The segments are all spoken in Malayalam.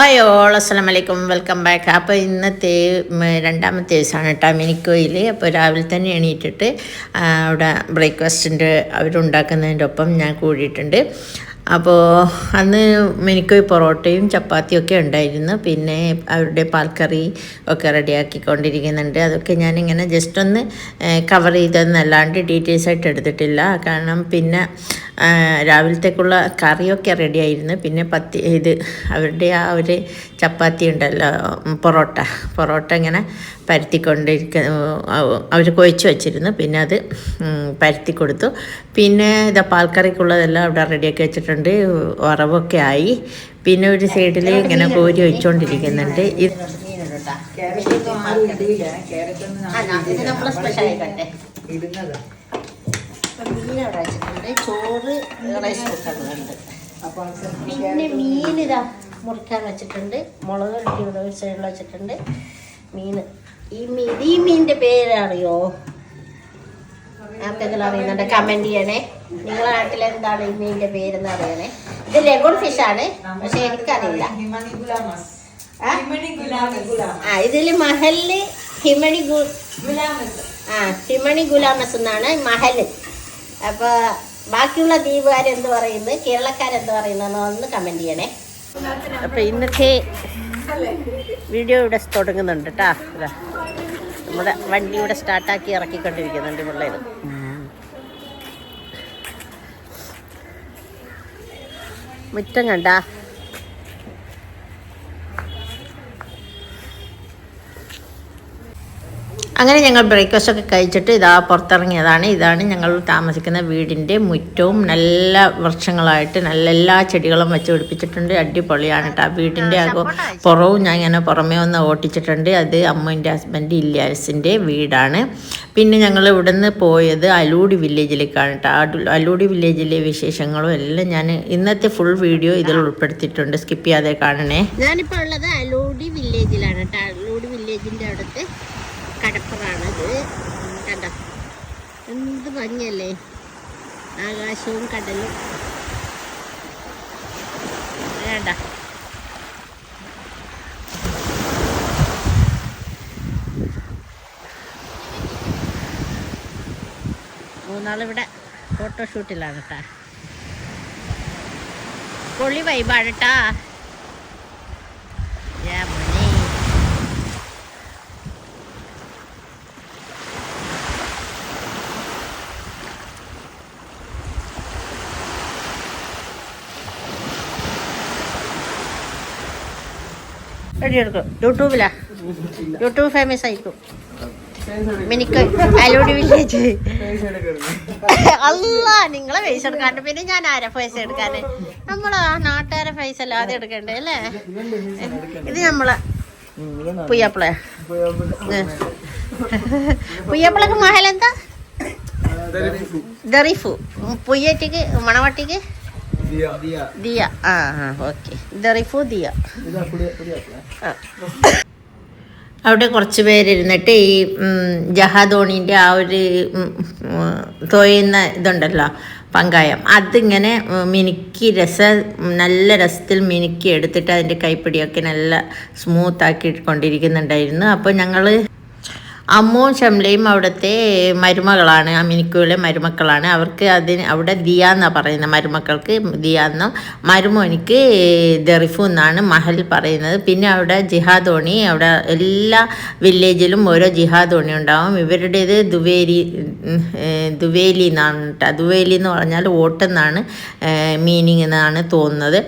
ഹായ് ഓൾ അസ്സാം വലൈക്കും വെൽക്കം ബാക്ക് അപ്പോൾ ഇന്നത്തെ രണ്ടാമത്തെ ദിവസമാണ് കേട്ടോ മിനിക്കോയിൽ അപ്പോൾ രാവിലെ തന്നെ എണീറ്റിട്ട് അവിടെ ബ്രേക്ക്ഫാസ്റ്റിന്റെ അവരുണ്ടാക്കുന്നതിന്റെ ഒപ്പം ഞാൻ കൂടിയിട്ടുണ്ട്. അപ്പോൾ അന്ന് മിനിക്കോയ് പൊറോട്ടയും ചപ്പാത്തിയും ഒക്കെ ഉണ്ടായിരുന്നു. പിന്നെ അവരുടെ പാൽക്കറി ഒക്കെ റെഡിയാക്കിക്കൊണ്ടിരിക്കുന്നുണ്ട്. അതൊക്കെ ഞാനിങ്ങനെ ജസ്റ്റ് ഒന്ന് കവർ ചെയ്തതെന്നല്ലാണ്ട് ഡീറ്റെയിൽസ് ആയിട്ട് എടുത്തിട്ടില്ല. കാരണം പിന്നെ രാവിലത്തേക്കുള്ള കറിയൊക്കെ റെഡിയായിരുന്നു. പിന്നെ പത്തി ഇത് അവരുടെ ആ ഒരു ചപ്പാത്തി ഉണ്ടല്ലോ പൊറോട്ട. പൊറോട്ട ഇങ്ങനെ പരത്തിക്കൊണ്ടിരിക്ക അവർ കൊഴിച്ച് വെച്ചിരുന്നു. പിന്നെ അത് പരത്തി കൊടുത്തു. പിന്നെ ഇതാ പാൽക്കറിക്കുള്ളതെല്ലാം അവിടെ റെഡിയാക്കി വെച്ചിട്ടുണ്ട്. വറവൊക്കെ ആയി. പിന്നെ ഒരു സൈഡിൽ ഇങ്ങനെ കോരി വെച്ചുകൊണ്ടിരിക്കുന്നുണ്ട് ഇത് ഇടുന്നത് ചോറ് റൈസ് കുക്കറിലുണ്ട് അപ്പൊ പിന്നെ മീൻ ഇതാ മുറിക്കാൻ വെച്ചിട്ടുണ്ട്. മുളക് ഇട്ടി ഇവിടെ ഒരു സൈഡിൽ വെച്ചിട്ടുണ്ട്. മീൻ. ഈ മീൻ ഈ മീനിന്റെ പേരറിയോ? ആർക്കെങ്കിലും അറിയുന്നുണ്ട്? കമന്റ് ചെയ്യണേ. നിങ്ങളുടെ നാട്ടിൽ എന്താണ് ഈ മീനിന്റെ പേരെന്ന് അറിയണേ. ഇത് ലെഗോൺ ഫിഷ് ആണ്. പക്ഷെ എനിക്കറിയില്ല. ആ? ഇതിൽ മഹൽ ഹിമണി ഗു ഗുലാമസ് ആ ഹിമണി ഗുലാമസ് എന്നാണ് മഹൽ. അപ്പൊ ബാക്കിയുള്ള ദ്വീപുകാരെന്ത് പറയുന്നു? കേരളക്കാരെന്ത് പറയുന്നു? ഒന്ന് കമന്റ് ചെയ്യണേ. അപ്പൊ ഇന്നത്തെ വീഡിയോ ഇവിടെ തുടങ്ങുന്നുണ്ട് കേട്ടാ നമ്മുടെ വണ്ടി ഇവിടെ സ്റ്റാർട്ടാക്കി ഇറക്കിക്കൊണ്ടിരിക്കുന്നുണ്ട് പിള്ളേർ മുറ്റം കണ്ടാ? അങ്ങനെ ഞങ്ങൾ ബ്രേക്ക്ഫാസ്റ്റ് ഒക്കെ കഴിച്ചിട്ട് ഇതാ പുറത്തിറങ്ങിയതാണ്. ഇതാണ് ഞങ്ങൾ താമസിക്കുന്ന വീടിന്റെ മുറ്റവും നല്ല വൃക്ഷങ്ങളായിട്ട് നല്ല എല്ലാ ചെടികളും വെച്ച് പിടിപ്പിച്ചിട്ടുണ്ട്. അടിപൊളിയാണ് കേട്ടോ വീടിന്റെ അകോ പുറവും ഞാൻ ഇങ്ങനെ പുറമേ ഒന്ന് ഓട്ടിച്ചിട്ടുണ്ട്. അത് അമ്മന്റെ ഹസ്ബൻഡ് ഇല്യാസിന്റെ വീടാണ്. പിന്നെ ഞങ്ങൾ ഇവിടുന്ന് പോയത് അലൂടി വില്ലേജിലേക്കാണ് കേട്ടോ അലൂടി വില്ലേജിലെ വിശേഷങ്ങളും എല്ലാം ഞാൻ ഇന്നത്തെ ഫുൾ വീഡിയോ ഇതിൽ ഉൾപ്പെടുത്തിയിട്ടുണ്ട്. സ്കിപ്പ് ചെയ്യാതെ കാണണേ. ഞാനിപ്പോൾ ഉള്ളത് അലൂടി വില്ലേജിലാണ് കേട്ടോ അലൂടി വില്ലേജിന്റെ അടുത്ത് ഇത് കണ്ട? എന്ത് ഭംഗിയല്ലേ? ആകാശവും കടലും. വേണ്ട മൂന്നാളിവിടെ ഫോട്ടോഷൂട്ടിലാണ് കേട്ടാ പൊളി വൈബാണ് കേട്ടാ എടുക്കും യൂട്യൂബിലാ. യൂട്യൂബ് ഫേമസ് ആയിരിക്കും. മിനിക്ക് അലോടി വില്ലേജ്. അല്ല നിങ്ങളെ പൈസ എടുക്കാണ്ട്. പിന്നെ ഞാൻ ആരാ പൈസ എടുക്കാന്? നമ്മളെ നാട്ടുകാരെ പൈസ അല്ലാതെ എടുക്കണ്ടേ അല്ലേ? ഇത് നമ്മളെ പുയ്യാപ്പിള. പുയ്യാപ്പിളക്ക് മഹലെന്താ ദറീഫു പുയ്യറ്റിക്ക് മണവട്ടിക്ക്? ദിയ ആ ആ ഓക്കെ ദറീഫു ദിയ ആ. അവിടെ കുറച്ച് പേരിരുന്നിട്ട് ഈ ഉം, ജഹാദോണിന്റെ ആ ഒരു തോയുന്ന ഇതുണ്ടല്ലോ പങ്കായം. അതിങ്ങനെ മിനുക്കി രസ നല്ല രസത്തിൽ മിനുക്കി എടുത്തിട്ട് അതിന്റെ കൈപ്പിടിയൊക്കെ നല്ല സ്മൂത്താക്കി കൊണ്ടിരിക്കുന്നുണ്ടായിരുന്നു അപ്പോൾ ഞങ്ങൾ അമ്മുവും ഷംലയും അവിടുത്തെ മരുമകളാണ് ആ മിനിക്കുവിലെ മരുമക്കളാണ്. അവർക്ക് അതിന് അവിടെ ദിയ എന്നാണ് പറയുന്നത് മരുമക്കൾക്ക് ദിയ എന്നും. മരുമോനിക്ക് ദറിഫു എന്നാണ് മഹൽ പറയുന്നത്. പിന്നെ അവിടെ ജിഹാദോണി അവിടെ എല്ലാ വില്ലേജിലും ഓരോ ജിഹാദോണി ഉണ്ടാവും. ഇവരുടേത് ദുവേരി ദുവേലി എന്നാണ് കേട്ടോ. ദുവേലി എന്ന് പറഞ്ഞാൽ ഓട്ടെന്നാണ് മീനിങ് എന്നാണ് തോന്നുന്നത്.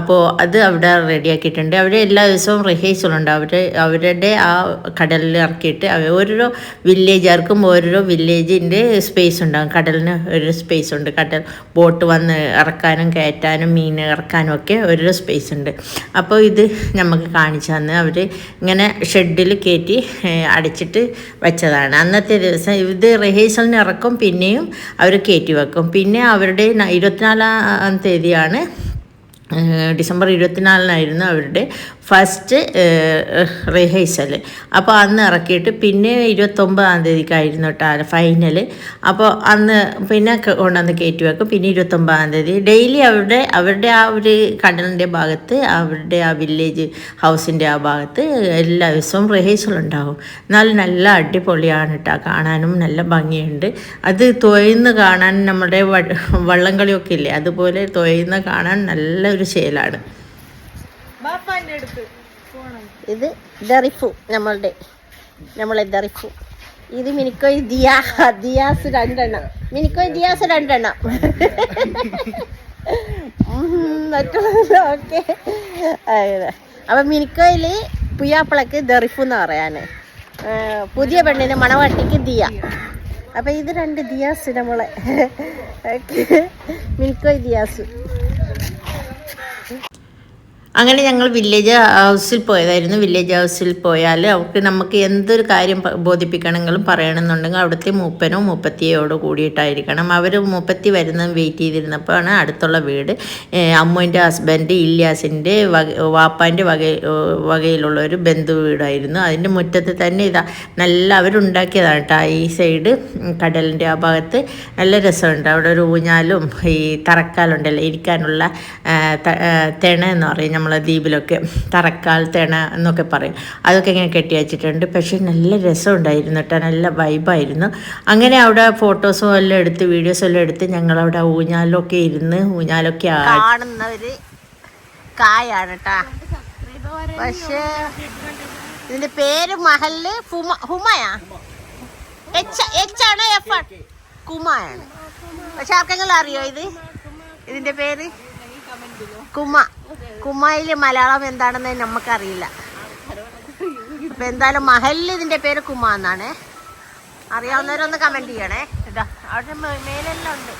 അപ്പോൾ അത് അവിടെ റെഡിയാക്കിയിട്ടുണ്ട്. അവിടെ എല്ലാ ദിവസവും റിഹേഴ്സലുണ്ട് അവർ അവരുടെ ആ കടലിൽ ഇറക്കിയിട്ട് അവർ ഓരോരോ വില്ലേജുകാർക്കും ഓരോരോ വില്ലേജിന്റെ സ്പേസ് ഉണ്ടാകും കടലിന് ഒരു സ്പേസ് ഉണ്ട്. കടൽ ബോട്ട് വന്ന് ഇറക്കാനും കയറ്റാനും മീൻ ഇറക്കാനും ഒക്കെ ഓരോരോ സ്പേസ് ഉണ്ട്. അപ്പോൾ ഇത് നമുക്ക് കാണിച്ചു തന്ന്. അവർ ഇങ്ങനെ ഷെഡിൽ കയറ്റി അടച്ചിട്ട് വെച്ചതാണ്. അന്നത്തെ ദിവസം ഇത് റിഹേഴ്സലിന് ഇറക്കും. പിന്നെയും അവർ കയറ്റി വെക്കും. പിന്നെ അവരുടെ ഇരുപത്തിനാലാം തീയതിയാണ് ഡിസംബർ ഇരുപത്തിനാലിനായിരുന്നു അവരുടെ ഫസ്റ്റ് റിഹേഴ്സൽ അപ്പോൾ അന്ന് ഇറക്കിയിട്ട് പിന്നെ ഇരുപത്തൊമ്പതാം തീയതിക്കായിരുന്നു കേട്ടോ ഫൈനൽ അപ്പോൾ അന്ന് പിന്നെ കൊണ്ടുവന്ന് കയറ്റി വെക്കും. പിന്നെ ഇരുപത്തൊമ്പതാം തീയതി ഡെയിലി അവരുടെ അവരുടെ ആ ഒരു കടലിന്റെ ഭാഗത്ത് അവരുടെ ആ വില്ലേജ് ഹൗസിന്റെ ആ ഭാഗത്ത് എല്ലാ ദിവസവും റിഹേഴ്സൽ ഉണ്ടാകും എന്നാലും നല്ല അടിപൊളിയാണ് കേട്ടോ കാണാനും നല്ല ഭംഗിയുണ്ട്. അത് തൊയ്ന്ന് കാണാൻ നമ്മുടെ വള്ളംകളിയൊക്കെ ഇല്ലേ? അതുപോലെ തൊയ്ന്ന് കാണാൻ നല്ലൊരു ശേലാണ്. ഇത് ദറിഫു നമ്മളുടെ നമ്മളെ ദറിഫു. ഇത് മിനിക്കോയ് ദിയാ ദിയാസ് രണ്ടെണ്ണം. മിനിക്കോയ് ദിയാസ് രണ്ടെണ്ണം. ഓക്കെ അപ്പം മിനിക്കോയിൽ പുയ്യാപ്പിളക്ക് ദറിഫു എന്ന് പറയാന്. പുതിയ പെണ്ണിന് മണവാട്ടിക്ക് ദിയ. അപ്പം ഇത് രണ്ട് ദിയാസ് നമ്മളെ മിനിക്കോയ് ദിയാസ്. അങ്ങനെ ഞങ്ങൾ വില്ലേജ് ഹൗസിൽ പോയതായിരുന്നു. വില്ലേജ് ഹൗസിൽ പോയാൽ അവർക്ക് നമുക്ക് എന്തൊരു കാര്യം ബോധിപ്പിക്കണമെങ്കിലും പറയണമെന്നുണ്ടെങ്കിൽ അവിടുത്തെ മൂപ്പനോ മുപ്പത്തിയോടോ കൂടിയിട്ടായിരിക്കണം. അവർ മുപ്പത്തി വരുന്നത് വെയിറ്റ് ചെയ്തിരുന്നപ്പോഴാണ് അടുത്തുള്ള വീട് അമ്മുവിന്റെ ഹസ്ബൻഡ് ഇല്യാസിന്റെ വക വാപ്പാന്റെ വക വകയിലുള്ള ഒരു ബന്ധു വീടായിരുന്നു. അതിന്റെ മുറ്റത്ത് തന്നെ ഇതാ നല്ല അവരുണ്ടാക്കിയതാണ് കേട്ടോ ഈ സൈഡ് കടലിന്റെ ആ ഭാഗത്ത് നല്ല രസമുണ്ട്. അവിടെ ഒരു ഊഞ്ഞാലും ഈ തറക്കാലുണ്ടല്ലോ ഇരിക്കാനുള്ള തെണ എന്ന് പറയും. നമ്മളെ ദ്വീപിലൊക്കെ തറക്കാൽ തേണ എന്നൊക്കെ പറയും. അതൊക്കെ ഇങ്ങനെ കെട്ടി വെച്ചിട്ടുണ്ട്. പക്ഷേ നല്ല രസമുണ്ടായിരുന്നു കേട്ടോ. നല്ല വൈബായിരുന്നു അങ്ങനെ അവിടെ ഫോട്ടോസും എല്ലാം എടുത്ത് വീഡിയോസും എല്ലാം എടുത്ത് ഞങ്ങളവിടെ ഊഞ്ഞാലൊക്കെ ഇരുന്ന് ഊഞ്ഞാലൊക്കെ കായാണ് ഇതിന്റെ പേര് മഹൽ ഹുമയാ? ആണ് കുമയാണ്. പക്ഷെ ആർക്കെങ്കിലും അറിയോ ഇത്? ഇതിന്റെ പേര്? കുമ കുമയിൽ മലയാളം എന്താണെന്ന് നമുക്കറിയില്ല അപ്പൊ എന്തായാലും മഹലിൽ ഇതിന്റെ പേര് കുമ എന്നാണ്. അറിയാവുന്നവരൊന്ന് കമന്റ് ചെയ്യണേ. ഇതാ അവിടെ മേലെല്ലാം ഉണ്ട്.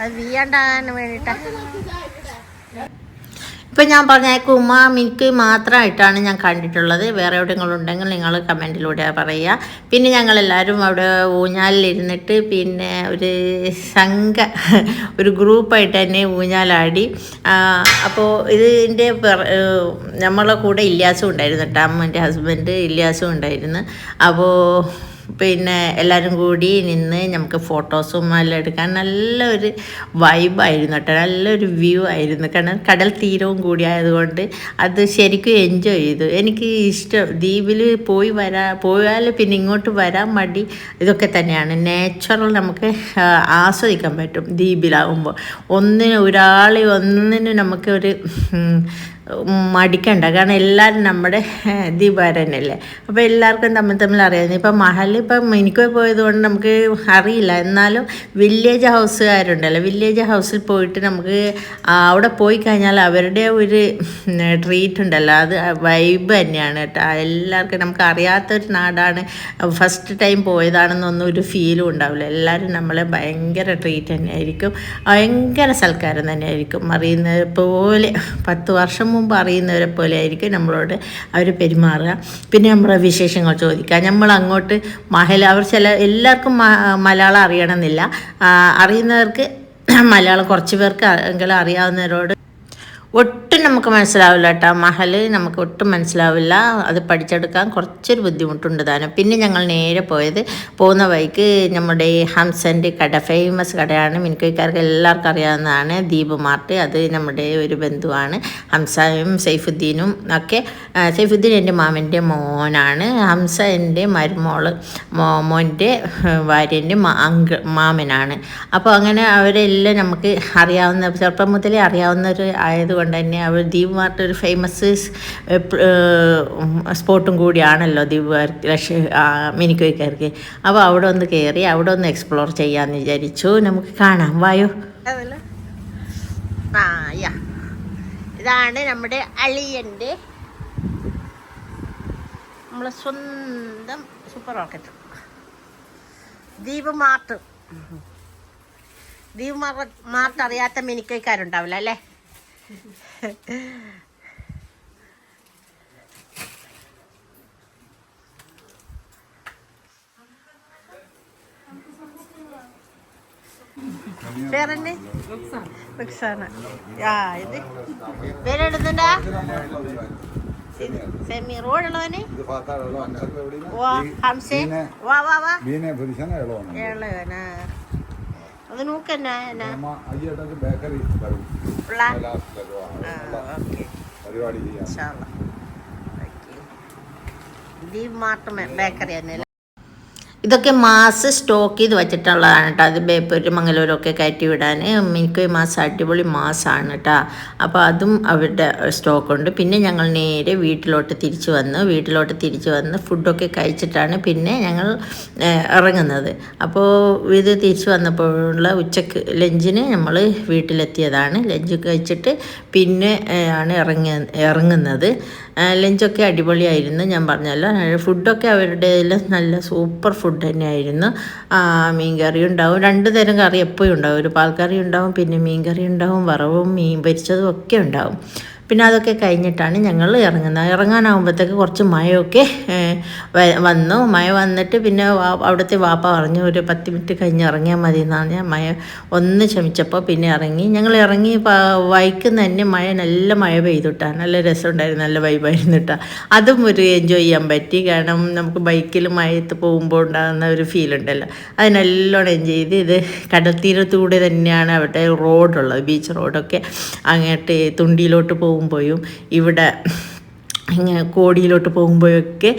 അത് വീയാണ്ടാകാൻ വേണ്ടിട്ടാ. ഇപ്പം ഞാൻ പറഞ്ഞ കുമ മിൽക്ക് മാത്രമായിട്ടാണ് ഞാൻ കണ്ടിട്ടുള്ളത്. വേറെ എവിടെയെങ്കിലും ഉണ്ടെങ്കിൽ നിങ്ങൾ കമന്റിലൂടെ പറയുക. പിന്നെ ഞങ്ങളെല്ലാവരും അവിടെ ഊഞ്ഞാലിലിരുന്നിട്ട് പിന്നെ ഒരു സംഘ ഒരു ഗ്രൂപ്പായിട്ട് തന്നെ ഊഞ്ഞാലാടി. അപ്പോൾ ഇതിന്റെ നമ്മളെ കൂടെ ഇല്ലാസും ഉണ്ടായിരുന്നു കേട്ടോ. അമ്മന്റെ ഹസ്ബൻഡ് ഇല്ലാസും ഉണ്ടായിരുന്നു. അപ്പോൾ പിന്നെ എല്ലാവരും കൂടി നിന്ന് നമുക്ക് ഫോട്ടോസും എല്ലാം എടുക്കാൻ നല്ലൊരു വൈബായിരുന്നു കേട്ടോ. നല്ലൊരു വ്യൂ ആയിരുന്നു. കാരണം കടൽ തീരവും കൂടി ആയതുകൊണ്ട് അത് ശരിക്കും എൻജോയ് ചെയ്തു. എനിക്ക് ഇഷ്ടം ദ്വീപിൽ പോയി വരാ പോയാൽ പിന്നെ ഇങ്ങോട്ട് വരാൻ മടി ഇതൊക്കെ തന്നെയാണ്. നേച്ചുറൽ നമുക്ക് ആസ്വദിക്കാൻ പറ്റും ദ്വീപിലാവുമ്പോൾ. ഒന്നിന് ഒരാളെ ഒന്നിനും നമുക്കൊരു മടിക്കണ്ട. കാരണം എല്ലാവരും നമ്മുടെ ദീപാരനല്ലേ അപ്പോൾ എല്ലാവർക്കും തമ്മിൽ തമ്മിൽ അറിയാം. ഇപ്പം മഹൽ ഇപ്പം എനിക്ക് പോയത് കൊണ്ട് നമുക്ക് അറിയില്ല. എന്നാലും വില്ലേജ് ഹൗസുകാരുണ്ടല്ലോ. വില്ലേജ് ഹൗസിൽ പോയിട്ട് നമുക്ക് അവിടെ പോയി കഴിഞ്ഞാൽ അവരുടെ ഒരു ട്രീറ്റ് ഉണ്ടല്ലോ. അത് വൈബ് തന്നെയാണ് കേട്ടോ. എല്ലാവർക്കും നമുക്ക് അറിയാത്തൊരു നാടാണ്. ഫസ്റ്റ് ടൈം പോയതാണെന്നൊന്നും ഒരു ഫീലും ഉണ്ടാവില്ല. എല്ലാവരും നമ്മളെ ഭയങ്കര ട്രീറ്റ് തന്നെയായിരിക്കും. ഭയങ്കര സൽക്കാരം തന്നെയായിരിക്കും. അറിയുന്നത് പോലെ പത്ത് വർഷം മുമ്പ് അറിയുന്നവരെ പോലെ ആയിരിക്കും നമ്മളോട് അവർ പെരുമാറുക. പിന്നെ നമ്മുടെ വിശേഷങ്ങൾ ചോദിക്കുക. നമ്മൾ അങ്ങോട്ട് മഹല അവർ ചില എല്ലാവർക്കും മലയാളം അറിയണമെന്നില്ല. അറിയുന്നവർക്ക് മലയാളം കുറച്ച് പേർക്ക് എങ്കിലും അറിയാവുന്നവരോട് ഒട്ടും നമുക്ക് മനസ്സിലാവില്ല കേട്ടോ മഹൽ നമുക്ക് ഒട്ടും മനസ്സിലാവില്ല. അത് പഠിച്ചെടുക്കാൻ കുറച്ചൊരു ബുദ്ധിമുട്ടുണ്ട് താനും. പിന്നെ ഞങ്ങൾ നേരെ പോയത് പോകുന്ന വഴിക്ക് നമ്മുടെ ഹംസന്റെ കട ഫേമസ് കടയാണ്. മിനുക്കൈക്കാർക്ക് എല്ലാവർക്കും അറിയാവുന്നതാണ്. ദീപ് മാർട്ട്. അത് നമ്മുടെ ഒരു ബന്ധുവാണ്. ഹംസയും സൈഫുദ്ദീനും ഒക്കെ. സൈഫുദ്ദീൻ എന്റെ മാമന്റെ മോനാണ്. ഹംസ എന്റെ മരുമോൾ മോ മോന്റെ ഭാര്യന്റെ അങ്ക് മാമനാണ്. അപ്പോൾ അങ്ങനെ അവരെല്ലാം നമുക്ക് അറിയാവുന്ന ചെറുപ്പം മുതലേ അറിയാവുന്നവർ ആയതുകൊണ്ട് തന്നെ അവർ ദ്വീപ് മാർട്ട് ഒരു ഫേമസ് സ്പോട്ടും കൂടിയാണല്ലോ ദ്വീപ് റഷ്യ മിനിക്കോയ്ക്കാർക്ക് അപ്പോൾ അവിടെ ഒന്ന് കയറി അവിടെ ഒന്ന് എക്സ്പ്ലോർ ചെയ്യാമെന്ന് വിചാരിച്ചു. നമുക്ക് കാണാം. വായോ. ആ ഇതാണ് നമ്മുടെ അളിയന്റെ നമ്മളെ സ്വന്തം supermarket Dweep mart. Dweep mart അറിയാത്ത മിനിക്കൈക്കാരുണ്ടാവില്ല അല്ലേ? പേരെന്നെ റുക്സാന. ആ ഇത്. പേരെടുത്തണ്ടാ വാ ഹംസേ. വാ വാ അത് നോക്കന്നാ bakery. Okay. Deep mart bakery തന്നെ ഇതൊക്കെ മാസ് സ്റ്റോക്ക് ചെയ്ത് വെച്ചിട്ടുള്ളതാണ് കേട്ടോ അത് ബേപ്പൂര് മംഗലൂരൊക്കെ കയറ്റി വിടാൻ. എനിക്ക് മാസം അടിപൊളി മാസമാണ് കേട്ടോ അപ്പോൾ അതും അവരുടെ സ്റ്റോക്കുണ്ട് പിന്നെ ഞങ്ങൾ നേരെ വീട്ടിലോട്ട് തിരിച്ചു വന്ന്. വീട്ടിലോട്ട് തിരിച്ചു വന്ന് ഫുഡൊക്കെ കഴിച്ചിട്ടാണ് പിന്നെ ഞങ്ങൾ ഇറങ്ങുന്നത്. അപ്പോൾ ഇത് തിരിച്ചു വന്നപ്പോഴുള്ള ഉച്ചയ്ക്ക് ലഞ്ചിന് നമ്മൾ വീട്ടിലെത്തിയതാണ്. ലഞ്ച് കഴിച്ചിട്ട് പിന്നെ ആണ് ഇറങ്ങിയ ഇറങ്ങുന്നത്. ലഞ്ചൊക്കെ അടിപൊളിയായിരുന്നു. ഞാൻ പറഞ്ഞല്ലോ ഫുഡൊക്കെ അവരുടെ നല്ല സൂപ്പർ ഫുഡ് തന്നെയായിരുന്നു. മീൻ കറി ഉണ്ടാവും. രണ്ട് തരം കറി എപ്പോഴും ഉണ്ടാവും. ഒരു പാൽക്കറി ഉണ്ടാവും പിന്നെ മീൻ കറി ഉണ്ടാവും വറവും മീൻ പൊരിച്ചതും ഒക്കെ ഉണ്ടാവും. പിന്നെ അതൊക്കെ കഴിഞ്ഞിട്ടാണ് ഞങ്ങൾ ഇറങ്ങുന്നത്. ഇറങ്ങാനാകുമ്പോഴത്തേക്ക് കുറച്ച് മഴയൊക്കെ വന്നു. മഴ വന്നിട്ട് പിന്നെ അവിടുത്തെ വാപ്പ പറഞ്ഞു ഒരു പത്ത് മിനിറ്റ് കഴിഞ്ഞ് ഇറങ്ങിയാൽ മതി എന്നാണ് ഞാൻ മഴ ഒന്ന് ക്ഷമിച്ചപ്പോൾ പിന്നെ ഇറങ്ങി. ഞങ്ങൾ ഇറങ്ങി വൈക്കുന്ന തന്നെ മഴ നല്ല മഴ പെയ്തിട്ടാണ് നല്ല രസമുണ്ടായിരുന്നു നല്ല വൈബായിരുന്നു കേട്ടോ അതും ഒരു എൻജോയ് ചെയ്യാൻ പറ്റി. കാരണം നമുക്ക് ബൈക്കിൽ മഴയത്ത് പോകുമ്പോൾ ഉണ്ടാകുന്ന ഒരു ഫീൽ ഉണ്ടല്ലോ. അത് നല്ലോണം എൻജോയ് ചെയ്ത് ഇത് കടൽത്തീരത്തൂടെ തന്നെയാണ് അവിടെ റോഡുള്ളത് ബീച്ച് റോഡൊക്കെ അങ്ങോട്ട് തുണ്ടിയിലോട്ട് പോകുമ്പോഴും ഇവിടെ ഇങ്ങനെ കോടിയിലോട്ട് പോകുമ്പോഴൊക്കെ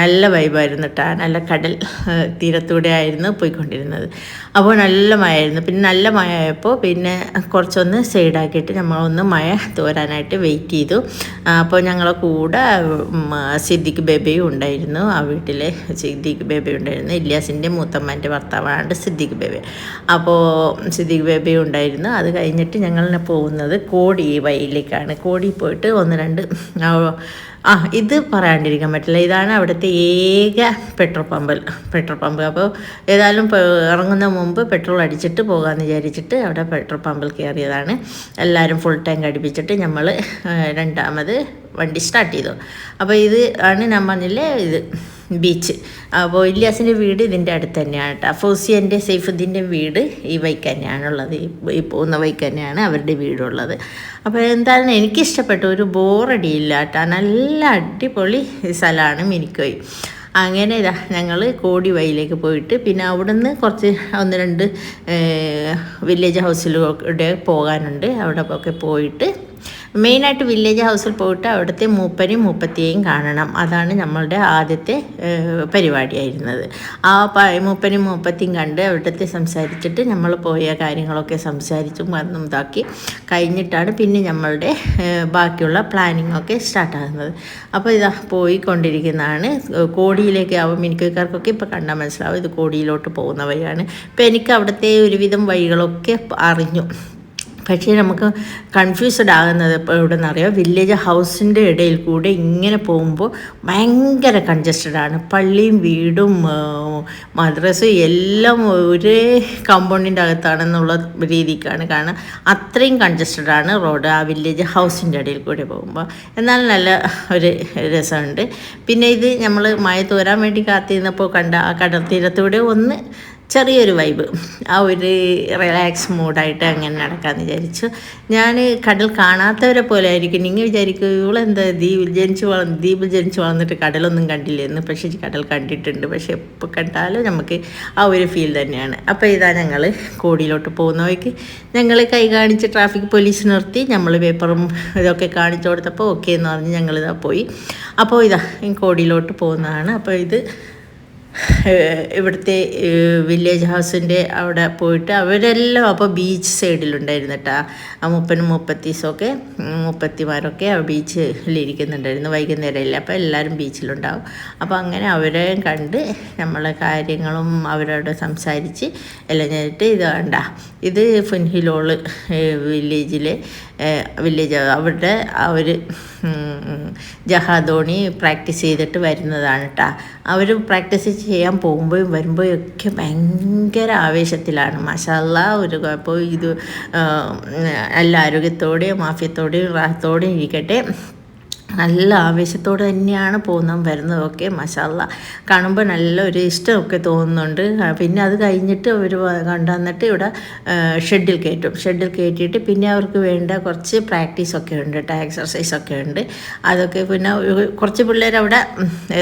നല്ല വൈബായിരുന്നു കേട്ടോ നല്ല കടൽ തീരത്തൂടെ ആയിരുന്നു പോയിക്കൊണ്ടിരുന്നത്. അപ്പോൾ നല്ല മഴയായിരുന്നു. പിന്നെ നല്ല മഴ ആയപ്പോൾ പിന്നെ കുറച്ചൊന്ന് സൈഡാക്കിയിട്ട് നമ്മളൊന്ന് മഴ തോരാനായിട്ട് വെയിറ്റ് ചെയ്തു. അപ്പോൾ ഞങ്ങളെ കൂടെ സിദ്ദിഖ് ബേബിയും ഉണ്ടായിരുന്നു. ആ വീട്ടിൽ സിദ്ദിഖ് ബേബി ഉണ്ടായിരുന്നു. ഇല്യാസിന്റെ മൂത്തമ്മന്റെ ഭർത്താവാണ് സിദ്ദിഖ് ബേബി. അപ്പോൾ സിദ്ദിഖ് ബേബി ഉണ്ടായിരുന്നു. അത് കഴിഞ്ഞിട്ട് ഞങ്ങൾ പോകുന്നത് കോടി വഴിയിലേക്കാണ്. കോടി പോയിട്ട് ഒന്ന് രണ്ട് ആ, ഇത് പറയാണ്ടിരിക്കാൻ പറ്റില്ല. ഇതാണ് അവിടുത്തെ ഏക പെട്രോൾ പമ്പിൽ പെട്രോൾ പമ്പ്. അപ്പോൾ ഏതായാലും ഇറങ്ങുന്ന മുമ്പ് പെട്രോൾ അടിച്ചിട്ട് പോകാമെന്ന് വിചാരിച്ചിട്ട് അവിടെ പെട്രോൾ പമ്പിൽ കയറിയതാണ്. എല്ലാവരും ഫുൾ ടാങ്ക് അടിപ്പിച്ചിട്ട് നമ്മൾ രണ്ടാമത് വണ്ടി സ്റ്റാർട്ട് ചെയ്തു. അപ്പോൾ ഇത് ആണ് ഞാൻ പറഞ്ഞില്ലേ ഇത് ബീച്ച് അപ്പോൾ ഇല്യാസിന്റെ വീട് ഇതിന്റെ അടുത്ത് തന്നെയാണ് കേട്ടോ ഫൗസിയന്റെ സൈഫുദ്ദീന്റെ വീട് ഈ വൈക്ക് തന്നെയാണുള്ളത്. ഈ പോകുന്ന വൈക്ക് തന്നെയാണ് അവരുടെ വീടുള്ളത്. അപ്പോൾ എന്തായാലും എനിക്കിഷ്ടപ്പെട്ടു. ഒരു ബോറടിയില്ല കേട്ടോ നല്ല അടിപൊളി സ്ഥലമാണ് മിനിക്കോയി. അങ്ങനെ ഇതാ ഞങ്ങൾ കോടി വഴിയിലേക്ക് പോയിട്ട് പിന്നെ അവിടുന്ന് കുറച്ച് ഒന്ന് രണ്ട് വില്ലേജ് ഹൗസിലൂടെ പോകാനുണ്ട് അവിടെ ഒക്കെ പോയിട്ട് മെയിനായിട്ട് വില്ലേജ് ഹൗസിൽ പോയിട്ട് അവിടുത്തെ മൂപ്പനെയും മൂപ്പത്തിയെയും കാണണം. അതാണ് നമ്മളുടെ ആദ്യത്തെ പരിപാടിയായിരുന്നത്. ആ മൂപ്പനും മൂപ്പത്തിയും കണ്ട് അവിടുത്തെ സംസാരിച്ചിട്ട് നമ്മൾ പോയ കാര്യങ്ങളൊക്കെ സംസാരിച്ചും വന്നും ഇതാക്കി കഴിഞ്ഞിട്ടാണ് പിന്നെ നമ്മളുടെ ബാക്കിയുള്ള പ്ലാനിങ് ഒക്കെ സ്റ്റാർട്ടാകുന്നത് അപ്പോൾ ഇതാ പോയിക്കൊണ്ടിരിക്കുന്നതാണ്. കോടിയിലേക്ക് ആവും. മിനിക്കാർക്കൊക്കെ ഇപ്പോൾ കണ്ടാൽ മനസ്സിലാവും ഇത് കോടിയിലോട്ട് പോകുന്ന വഴിയാണ്. ഇപ്പോൾ എനിക്ക് അവിടുത്തെ ഒരുവിധം വഴികളൊക്കെ അറിഞ്ഞു. പക്ഷേ നമുക്ക് കൺഫ്യൂസ്ഡ് ആകുന്നത് ഇപ്പോൾ എവിടെ നിന്നറിയാം വില്ലേജ് ഹൗസിന്റെ ഇടയിൽ കൂടെ ഇങ്ങനെ പോകുമ്പോൾ ഭയങ്കര കൺജസ്റ്റഡ് ആണ്. പള്ളിയും വീടും ആ, മദ്രസയും എല്ലാം ഒരേ കമ്പൗണ്ടിന്റെ അകത്താണെന്നുള്ള രീതിക്കാണ് കാരണം അത്രയും കൺജസ്റ്റഡ് ആണ് റോഡ് ആ വില്ലേജ് ഹൗസിന്റെ ഇടയിൽ കൂടെ പോകുമ്പോൾ. എന്നാൽ നല്ല ഒരു രസമുണ്ട്. പിന്നെ ഇത് നമ്മൾ മഴ തോരാൻ വേണ്ടി കാത്തിരുന്നപ്പോൾ കണ്ട ആ കടൽ തീരത്തൂടെ ഒന്ന് ചെറിയൊരു വൈബ് ആ ഒരു റിലാക്സ് മൂഡായിട്ട് അങ്ങനെ നടക്കാമെന്ന് വിചാരിച്ചു. ഞാൻ കടൽ കാണാത്തവരെ പോലെ ആയിരിക്കും. നിങ്ങൾ വിചാരിക്കും ഇവളെന്താ ദ്വീപിൽ ജനിച്ച് വള ദ്വീപിൽ ജനിച്ച് വളർന്നിട്ട് കടലൊന്നും കണ്ടില്ലെന്ന് പക്ഷേ കടൽ കണ്ടിട്ടുണ്ട്. പക്ഷേ എപ്പോൾ കണ്ടാലും നമുക്ക് ആ ഒരു ഫീൽ തന്നെയാണ്. അപ്പോൾ ഇതാ ഞങ്ങൾ കോടിയിലോട്ട് പോകുന്ന വഴിക്ക് ഞങ്ങൾ കൈ കാണിച്ച് ട്രാഫിക് പോലീസ് നിർത്തി. നമ്മൾ പേപ്പറും ഇതൊക്കെ കാണിച്ചു കൊടുത്തപ്പോൾ ഓക്കെ എന്ന് പറഞ്ഞ് ഞങ്ങളിതാ പോയി. അപ്പോൾ ഇതാ കോടിയിലോട്ട് പോകുന്നതാണ്. അപ്പോൾ ഇത് ഇവിടുത്തെ വില്ലേജ് ഹൗസിന്റെ അവിടെ പോയിട്ട് അവരെല്ലാം അപ്പോൾ ബീച്ച് സൈഡിലുണ്ടായിരുന്നു കേട്ടോ ആ മുപ്പനും മുപ്പത്തീസൊക്കെ മുപ്പത്തിമാരൊക്കെ ആ ബീച്ചിലിരിക്കുന്നുണ്ടായിരുന്നു വൈകുന്നേരമില്ല. അപ്പോൾ എല്ലാവരും ബീച്ചിലുണ്ടാവും അപ്പോൾ അങ്ങനെ അവരെ കണ്ട് നമ്മളെ കാര്യങ്ങളും അവരോട് സംസാരിച്ച് എല്ലാം കഴിഞ്ഞിട്ട് ഇത് വേണ്ട ഇത് ഫുൻഹിലോൾ വില്ലേജിലെ വില്ലേജ് അവരുടെ അവർ ജഹാദോണി പ്രാക്ടീസ് ചെയ്തിട്ട് വരുന്നതാണ് കേട്ടോ അവർ പ്രാക്ടീസ് ചെയ്യാൻ പോകുമ്പോഴും വരുമ്പോഴും ഒക്കെ ഭയങ്കര ആവേശത്തിലാണ്. മഷാല്ല ഒരു കുഴപ്പവും ഇത് എല്ലാ ആരോഗ്യത്തോടെയും മാഫ്യത്തോടെയും റാഹത്തോടെയും ഇരിക്കട്ടെ. നല്ല ആവേശത്തോടെ തന്നെയാണ് പോകുന്നതും വരുന്നതൊക്കെ മസാല കാണുമ്പോൾ നല്ലൊരു ഇഷ്ടമൊക്കെ തോന്നുന്നുണ്ട്. പിന്നെ അത് കഴിഞ്ഞിട്ട് അവർ കൊണ്ടുവന്നിട്ട് ഇവിടെ ഷെഡിൽ കയറ്റും. ഷെഡിൽ കയറ്റിയിട്ട് പിന്നെ അവർക്ക് വേണ്ട കുറച്ച് പ്രാക്ടീസൊക്കെ ഉണ്ട് കേട്ടോ എക്സർസൈസൊക്കെ ഉണ്ട്. അതൊക്കെ പിന്നെ കുറച്ച് പിള്ളേർ അവിടെ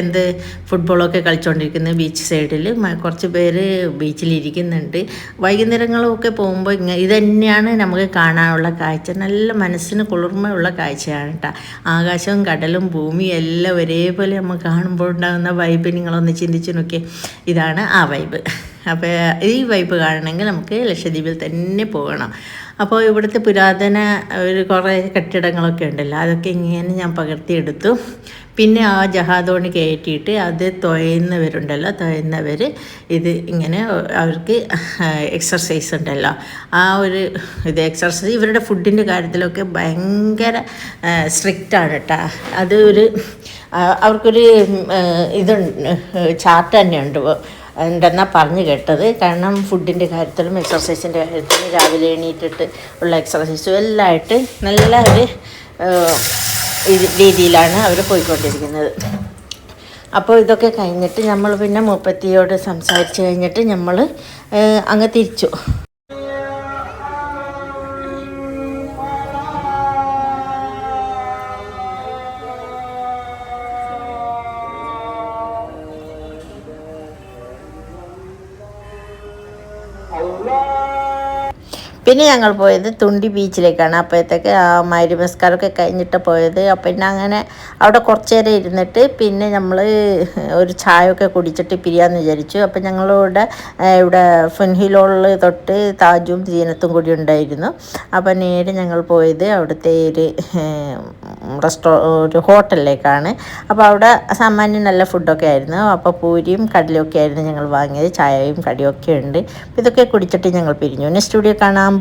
എന്ത് ഫുട്ബോളൊക്കെ കളിച്ചുകൊണ്ടിരിക്കുന്നത് ബീച്ച് സൈഡിൽ കുറച്ച് പേര് ബീച്ചിലിരിക്കുന്നുണ്ട് വൈകുന്നേരങ്ങളൊക്കെ പോകുമ്പോൾ ഇങ്ങനെ ഇത് തന്നെയാണ് നമുക്ക് കാണാനുള്ള കാഴ്ച. നല്ല മനസ്സിന് കുളിർമയുള്ള കാഴ്ചയാണ് കേട്ടോ. ആകാശവും കടലും ഭൂമിയും എല്ലാം ഒരേപോലെ നമ്മൾ കാണുമ്പോൾ ഉണ്ടാകുന്ന വൈബ് നിങ്ങളൊന്ന് ചിന്തിച്ച് നോക്കിയേ. ഇതാണ് ആ വൈബ് അപ്പോൾ ഈ വൈബ് കാണണമെങ്കിൽ നമുക്ക് ലക്ഷദ്വീപിൽ തന്നെ പോകണം. അപ്പോൾ ഇവിടുത്തെ പുരാതന ഒരു കുറേ കെട്ടിടങ്ങളൊക്കെ ഉണ്ടല്ലോ. അതൊക്കെ ഇങ്ങനെ ഞാൻ പകർത്തിയെടുത്തു. പിന്നെ ആ ജഹാദോണി കയറ്റിയിട്ട് അത് തുഴയുന്നവരുണ്ടല്ലോ തുഴയുന്നവർ ഇത് ഇങ്ങനെ അവർക്ക് എക്സർസൈസ് ഉണ്ടല്ലോ. ആ ഒരു ഇത് എക്സർസൈസ് ഇവരുടെ ഫുഡിന്റെ കാര്യത്തിലൊക്കെ ഭയങ്കര സ്ട്രിക്റ്റാണ് കേട്ടോ അത് ഒരു അവർക്കൊരു ഇത് ചാർട്ട് തന്നെയുണ്ട്. ഉണ്ടെന്നാണ് പറഞ്ഞു കേട്ടത്. കാരണം ഫുഡിന്റെ കാര്യത്തിലും എക്സർസൈസിന്റെ കാര്യത്തിലും രാവിലെ എണീറ്റിട്ട് ഉള്ള എക്സർസൈസും എല്ലാം ആയിട്ട് നല്ല ഒരു രീതിയിലാണ് അവർ പോയിക്കൊണ്ടിരിക്കുന്നത്. അപ്പോൾ ഇതൊക്കെ കഴിഞ്ഞിട്ട് നമ്മൾ പിന്നെ മൂപ്പത്തിയോട് സംസാരിച്ച് കഴിഞ്ഞിട്ട് നമ്മൾ അങ്ങ് തിരിച്ചു. പിന്നെ ഞങ്ങൾ പോയത് തുണ്ടി ബീച്ചിലേക്കാണ്. അപ്പോഴത്തേക്ക് മരുമസ്കാരമൊക്കെ കഴിഞ്ഞിട്ട് പോയത്. അപ്പം പിന്നെ അങ്ങനെ അവിടെ കുറച്ച് നേരം ഇരുന്നിട്ട് പിന്നെ നമ്മൾ ഒരു ചായയൊക്കെ കുടിച്ചിട്ട് പിരിയാന്ന് വിചാരിച്ചു. അപ്പം ഞങ്ങളിവിടെ ഇവിടെ ഫുൻഹിലോളിൽ തൊട്ട് താജും സീനത്തും കൂടി ഉണ്ടായിരുന്നു. അപ്പം നേരെ ഞങ്ങൾ പോയത് അവിടുത്തെ ഒരു റെസ്റ്റോ ഒരു ഹോട്ടലിലേക്കാണ്. അപ്പോൾ അവിടെ സാമാന്യം നല്ല ഫുഡൊക്കെ ആയിരുന്നു. അപ്പോൾ പൂരിയും കടലൊക്കെ ആയിരുന്നു ഞങ്ങൾ വാങ്ങിയത്. ചായയും കടിയൊക്കെ ഉണ്ട്. ഇതൊക്കെ കുടിച്ചിട്ട് ഞങ്ങൾ പിരിഞ്ഞു. പിന്നെ സ്റ്റുഡിയോ കാണാം.